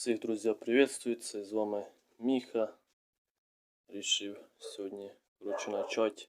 Всіх друзі приветствую, це з вами Міха. Рішив сьогодні коротше, начати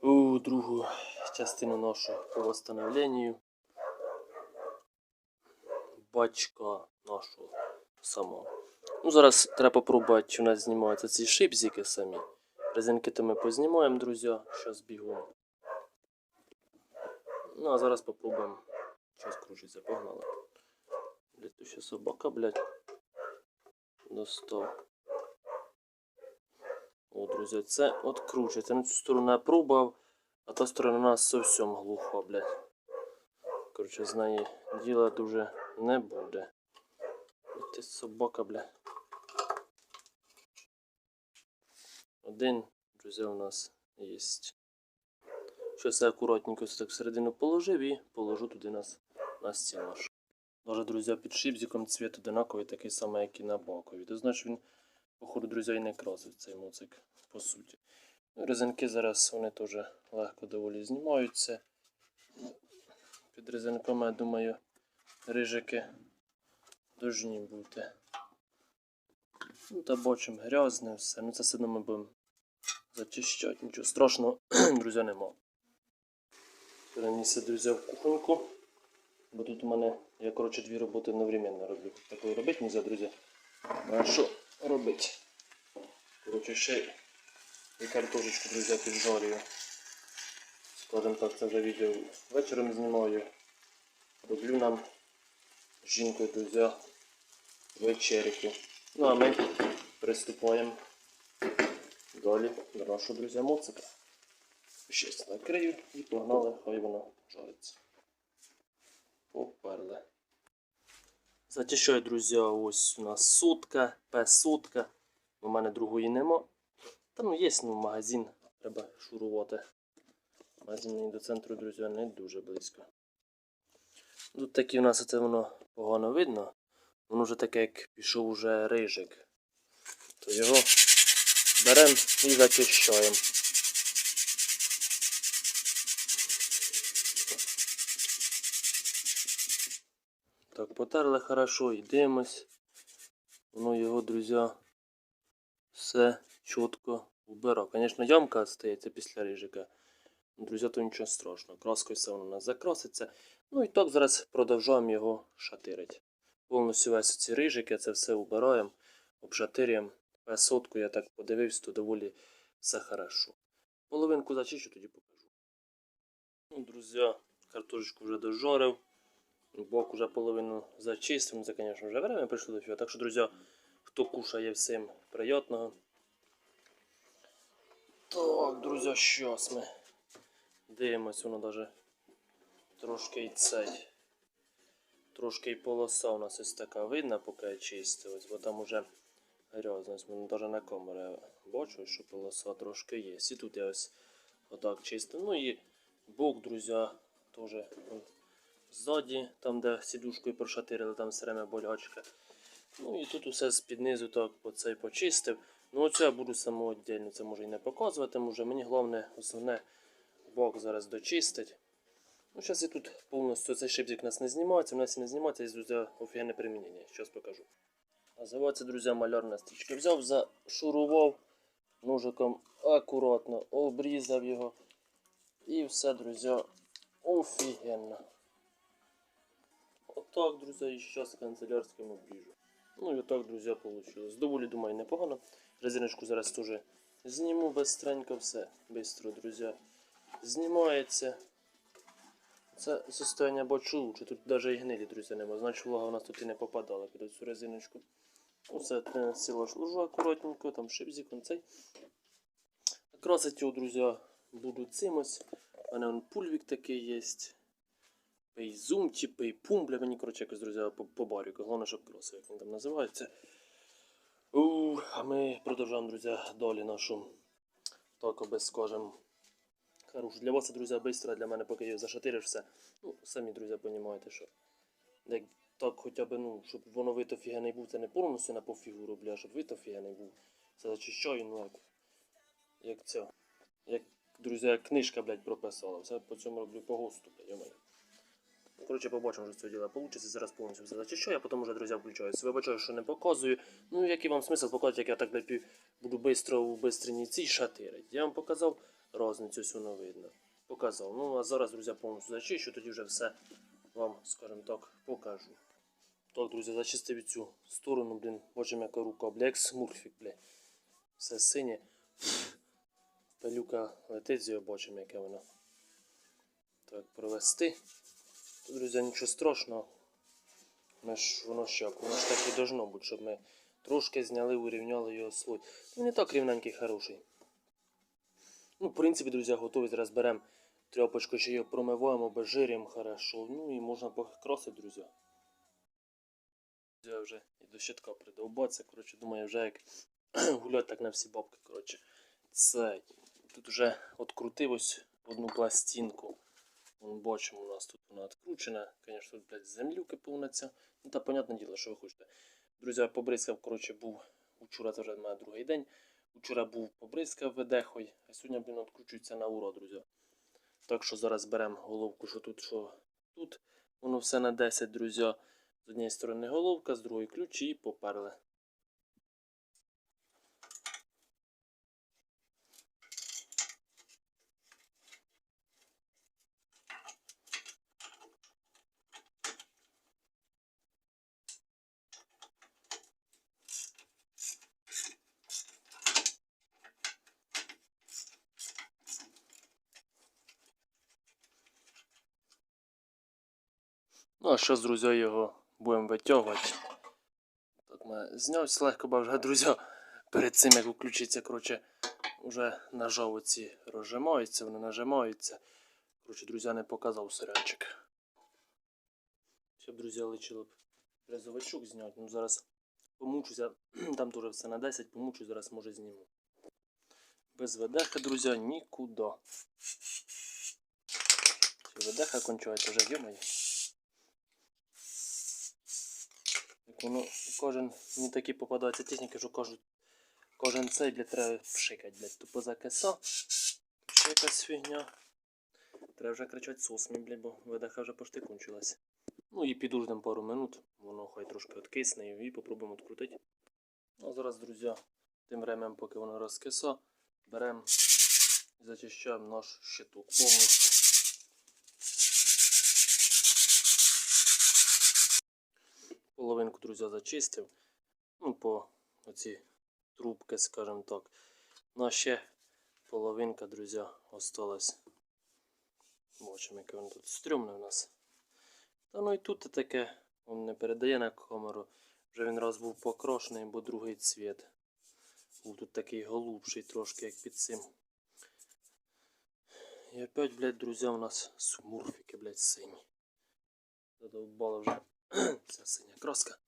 у другу частину нашого по восстановленню бачка нашого самого. Ну, зараз треба попробувати, чи у нас знімаються ці шипзики самі. Резинки то ми познімаємо, друзі, зараз бігом. Ну, а зараз попробуємо. Зараз кружиться, погнали. Ще собака, блядь. Достав. О, друзі, це от кручиться. На цю сторону я пробував, а та сторона у нас зовсім глуха, блядь. Коротше, з неї діла дуже не буде. Ти собака, блядь. Один, друзі, у нас є. Щось я акуратненько так всередину положив і положу туди нас на стіл наш. Даже, друзі, під шипзиком цвіт одинаковий, такий самий, як і на бокові. То значить він, походу, друзі, і не красив цей моцик, по суті. Резинки зараз вони теж легко доволі знімаються. Під резинками, я думаю, рижики должні бути. Ну, та бачимо грязне все. Ну це все одно ми будемо зачищати. Нічого страшного, друзі, нема. Перенісся, друзі, в кухоньку. Бо тут у мене, я коротше дві роботи одновременно роблю. Такої робити нельзя, друзі. А що робити? Коротше, ще і картошечку, друзі, піджарюю. Скажем так, це вже відео вечором знімаю. Роблю нам з жінкою, друзі, вечерки. Ну а ми приступаємо далі до нашого, друзі, моцика. Щось накрию і погнали, хай воно жариться. Поперли. Зачищаю, друзі, ось у нас сутка, пес-сутка. У мене другої нема. Та ну є ну, магазин, треба шурувати. Магазин до центру, друзі, не дуже близько. Тут такі у нас це воно погано видно. Воно вже таке, як пішов уже рижик. То його беремо і зачищаємо. Так, потерли хорошо, йдемось. Воно його, друзі, все чітко вбирав. Звісно, ямка стається після рижика. Ну, Друзі, то нічого страшного. Краскою все воно у нас закраситься. Ну і так зараз продовжуємо його шатирити. Повністю весь ці рижики, це все вбираємо, обшатирюємо. Сотку я так подивився, то доволі все хорошо. Половинку зачищу, тоді покажу. Ну, друзі, картошечку вже дожарив. Бок уже половину зачистив. Ну, Це, звісно, вже время прийшло до фіга. Так що, друзі, хто кушає всім приємного. Так, друзі, щас ми дивимось, воно даже трошки і цей. Трошки і полоса у нас ось така видна, поки я чистив, бо там уже грязно. Ось навіть на камері бачу, що полоса трошки є. І тут я ось отак чистив. Ну і бок, друзі, теж ззаді, там де сідушкою прошатирили, там все время болячка. Ну і тут усе з-під низу так оцей почистив. Ну оце я буду самоотдільно, це може і не показувати, може мені головне основне бок зараз дочистить. Ну, зараз і тут повністю цей шипзик нас не знімається, у нас і не знімається, є, друзі, офігенне примінення. Зараз покажу. Називається, друзі, малярна стрічка. Взяв, зашурував ножиком акуратно, обрізав його. І все, друзі, офігенно. Отак, друзі, і зараз канцелярським обріжу. Ну і отак, друзі, вийшло. Доволі, думаю, непогано. Резиночку зараз теж зніму бистренько все. Бистро, друзі. Знімається. Це состояння бачу лучше. Тут навіть і гнилі, друзі, нема. Значить, влага у нас тут і не попадала під цю резиночку. Усе сіло ложу акуратненько, там шипзиком цей. Красить його, друзі, буду цим ось. У мене пульвік такий є. Пейзум чи пейпум, бля, мені, коротше, якось, друзі, по. Головне, щоб кросив, як він там називається. У, а ми продовжуємо, друзі, далі нашу так без скажем. Хорошу. Для вас, друзі, швидко, для мене, поки я зашатириш все. Ну, самі, друзі, розумієте, що. Як так хоча б, ну, щоб воно вид офігенний був, це не повністю на пофігу роблю, а щоб вид офігенний був. Це зачищаю, ну як. Як це. Як, друзі, книжка, блядь, прописала. Все по цьому роблю по госту, блядь, йомаю. Ну, Коротше, побачимо, що цього діла вийде. Зараз повністю все зачищаю, а потім вже, друзі, включаюся. Вибачаю, що не показую. Ну, який вам смисл показувати, як я так блядь, пів- буду швидко у бистрій цій шатирить. Я вам показав розницю всю не видно. Показав. Ну, а зараз, друзі, повністю зачищу, тоді вже все вам, скажімо так, покажу. Так, друзі, зачистив цю сторону, блін, бачимо, яка рука, бля, як смурфік, бля. Все синє. Пилюка летить з його яке воно. Так, провести. Друзі, нічого страшного. Ми ж воно що, воно ж так і должно бути, щоб ми трошки зняли, урівняли його слой. Ну, не так рівненький, хороший. Ну, в принципі, друзі, готові. Зараз беремо тряпочку, ще його промиваємо, обезжирюємо хорошо. Ну і можна покрасити, друзі. Я вже і до щитка придовбатися. Коротше, думаю, вже як гуляти так на всі бабки. Коротше, це тут вже открутив ось одну пластинку. Бачимо, у нас тут вона відкручена. Звісно, тут, блядь, землюки повниться. Ну та понятне діло, що ви хочете. Друзі, побризкав, коротше, був учора, це вже мене другий день. Учора був побризкав ведехой, а сьогодні, блін, відкручується на уро, друзі. Так що зараз беремо головку, що тут, що тут. Воно все на 10, друзі. З однієї сторони головка, з другої ключі і поперли. Ну, що з друзі його будемо витягувати. Так ми знявся легко, бо вже друзі перед цим як включиться, коротше, вже нажав оці розжимаються, вони нажимаються. Коротше, друзі, не показав сирянчик. Ще друзі, лишило б резовичок зняти. Ну зараз помучуся, там теж все на 10, помучусь, зараз може зніму. Без ведеха, друзі, нікуди. Ведеха кончається вже, йомає. Як воно кожен мені такі попадаються техніки, що кажуть, кожен цей блядь, треба пшикать, блядь, тупо за кеса. Ще якась фігня. Треба вже кричати сос блядь, бо видаха вже почти кончилась. Ну і підождемо пару минут, воно хай трошки откисне і попробуємо відкрутити. Ну зараз, друзі, тим временем, поки воно розкиса, беремо і зачищаємо наш щиток повністю. Половинку, друзі, зачистив. Ну, по оці трубки, скажімо так. Ну, а ще половинка, друзі, осталась. Бачимо, яке воно тут стрьомне у нас. Та ну і тут таке, він не передає на камеру. Вже він раз був покрошений, бо другий цвіт. Був тут такий голубший трошки, як під цим. І опять, блядь, друзі, у нас смурфіки, блядь, сині. Задовбала вже ця синя краска.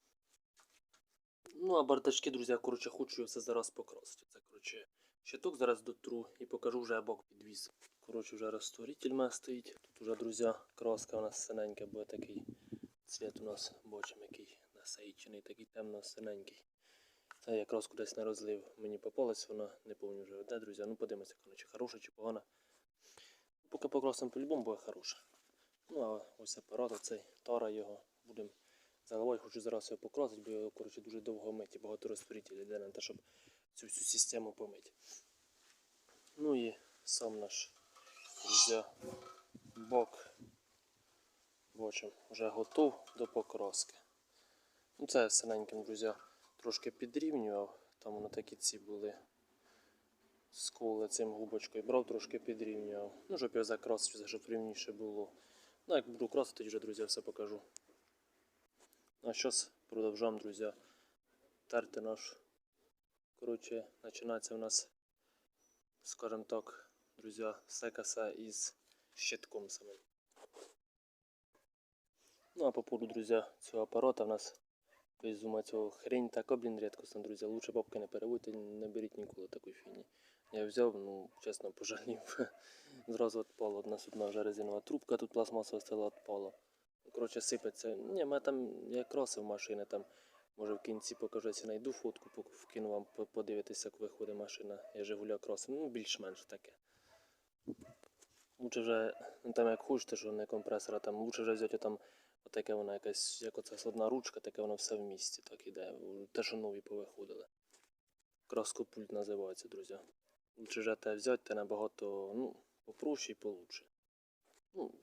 Ну, а бардачки, друзі, коротше, хочу все зараз покрасити. Це, коротше, щиток зараз дотру і покажу вже бок підвіз. Коротше, вже розтворитель мене стоїть. Тут вже, друзі, краска у нас синенька, бо такий цвіт у нас, бачимо, який насичений, такий темно-синенький. Це я краску десь не розлив. Мені попалась вона, не пам'ятаю вже де, друзі. Ну, подивимося, коротше, хороша чи погана. Поки покрасимо по-любому буде хороша. Ну, а ось апарат оцей, тара його будемо заливати. Хочу зараз його покрасити, бо його коротше, дуже довго мити, багато розтворителів йде на те, щоб цю всю систему помити. Ну і сам наш бок. Бачимо, вже готов до покраски. Ну, це синеньким, друзі, трошки підрівнював. Там воно такі ці були сколи цим губочкою брав, трошки підрівнював. Ну, щоб його закрасити, щоб рівніше було. Ну, як буду красити, тоді вже, друзі, все покажу. А зараз продовжуємо, друзі, терти наш. Коротше, починається у нас, скажімо так, друзі, секаса із щитком самим. Ну, а по поводу, друзі, цього апарата в нас безума цього хрень така, блін, рідкісна, друзі. Лучше бабки не переводьте, не беріть ніколи такої фігні. Я взяв, ну, чесно, пожалів. Зразу відпало. Одна судна вже резинова трубка, тут пластмасова стала відпала. Коротше, сипеться. Ні, мене там я красив машини, там, може в кінці покажу, якщо знайду фотку, вкину вам подивитися, як виходить машина. Я Жигуля красив. Ну, більш-менш таке. лучше вже, ну там як хочете, що не компресора, там лучше вже взяти там отаке воно якась, як оце одна ручка, таке воно все в місті так іде. Те, що нові повиходили. Краскопульт називається, друзі. Лучше вже те взяти, те набагато, ну, попроще і получше. Ну,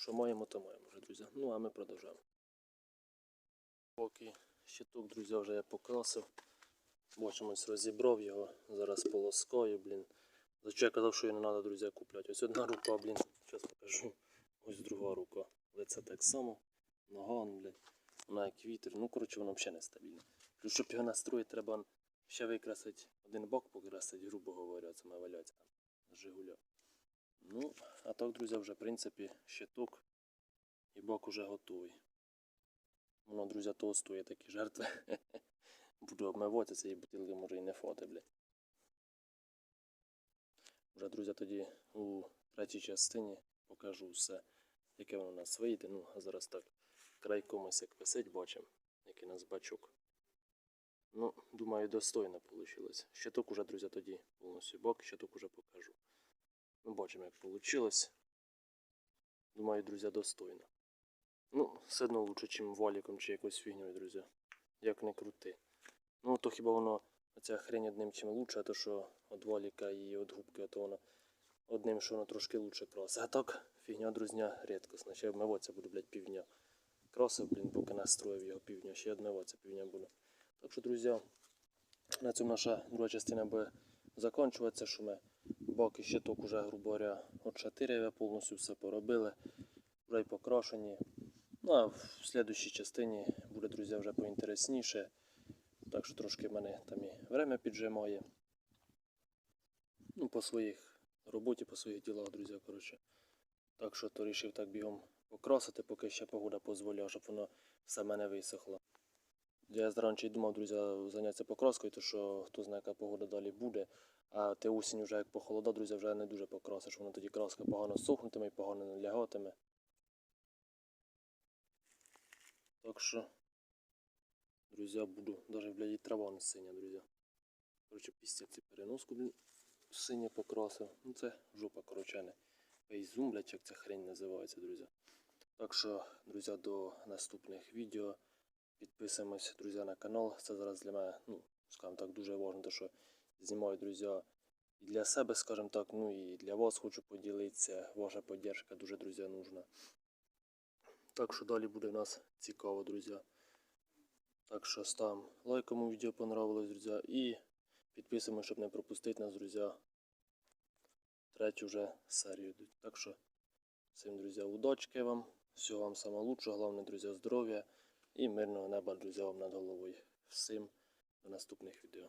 що маємо, то маємо вже, друзі. Ну, а ми продовжуємо. Поки щиток, друзі, вже я покрасив. Бачимось, розібрав його. Зараз полоскаю, блін. За що я казав, що її не треба, друзі, купляти. Ось одна рука, блін, зараз покажу. Ось друга рука. Лице так само. Нога, блін. Вона як вітер. Ну, коротше, воно взагалі нестабільне. Плюс, щоб його настроїти, треба ще викрасити один бок покрасити, грубо говоря, це валяться там. Жигуля. Ну, а так, друзі, вже, в принципі, щиток і бок уже готовий. Воно, друзі, стоїть такі жертви. Буду обмивати цієї бутилки, може і не фоти, блядь. Вже, друзі, тоді у третій частині покажу все, яке воно у нас вийде. Ну, а зараз так, крайком ось як висить, бачимо, який у нас бачок. Ну, думаю, достойно вийшло. Щиток уже, друзі, тоді повністю бок, щиток уже покажу. Ну, бачимо, як вийшло. Думаю, друзі, достойно. Ну, все одно лучше, ніж валіком чи якоюсь фігньою, друзі. Як не крути. Ну, то хіба воно, оця хрень одним чим лучше, а то що від валіка і від губки, то воно одним, що воно трошки лучше красить. А так, фігня, друзня, рідкісна. Ще обмиватися буду, блядь, півдня. Красив, блін, поки настроїв його півдня, ще одмиватися півдня буду. Так що, друзі, на цьому наша друга частина буде закінчуватися, що ми бак і щиток уже, грубо говоря, от шатиря повністю все поробили, вже й покрашені. Ну а в слідущій частині буде, друзі, вже поінтересніше. Так що трошки в мене там і время піджимає. Ну, по своїх роботі, по своїх ділах, друзі, коротше. Так що то рішив так бігом покрасити, поки ще погода дозволяє, щоб воно все мене висохло. Я зранче й думав, друзі, зайнятися покраскою, то що хто знає, яка погода далі буде. А ти осінь вже як похолода, друзі, вже не дуже покрасиш, воно тоді краска погано сохнутиме і погано не лягатиме. Так що, друзі, буду. Навіть, блядь, і трава не синя, друзі. Коротше, після ці переноску, блін, синє покрасив. Ну це жопа, коротше, не. Пейзум, блядь, як ця хрень називається, друзі. Так що, друзі, до наступних відео. Підписуємось, друзі, на канал. Це зараз для мене, ну, скажімо так, дуже важливо, що знімаю, друзі, і для себе, скажімо так, ну і для вас хочу поділитися. Ваша підтримка дуже, друзі, нужна. Так що далі буде в нас цікаво, друзі. Так що ставимо лайк, кому відео понравилось, друзі. І підписуємо, щоб не пропустити нас, друзі. Третю вже серію. Так що всім, друзі, удачки вам. Всього вам самого лучшого, головне, друзі, здоров'я і мирного неба, друзі, вам над головою. Всім до наступних відео.